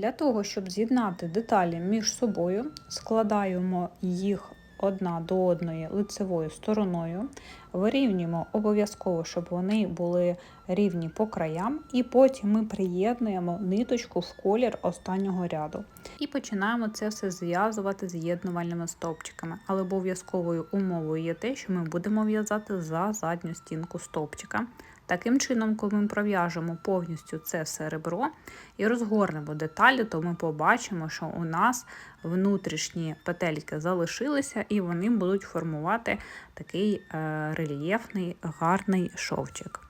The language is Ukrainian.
Для того, щоб з'єднати деталі між собою, складаємо їх одна до одної лицевою стороною, вирівнюємо обов'язково, щоб вони були рівні по краям, і потім ми приєднуємо ниточку в колір останнього ряду. І починаємо це все зв'язувати з'єднувальними стовпчиками. Але обов'язковою умовою є те, що ми будемо в'язати за задню стінку стовпчика. Таким чином, коли ми пров'яжемо повністю це все ребро і розгорнемо деталі, то ми побачимо, що у нас внутрішні петельки залишилися і вони будуть формувати такий е, рельєфний гарний шовчик.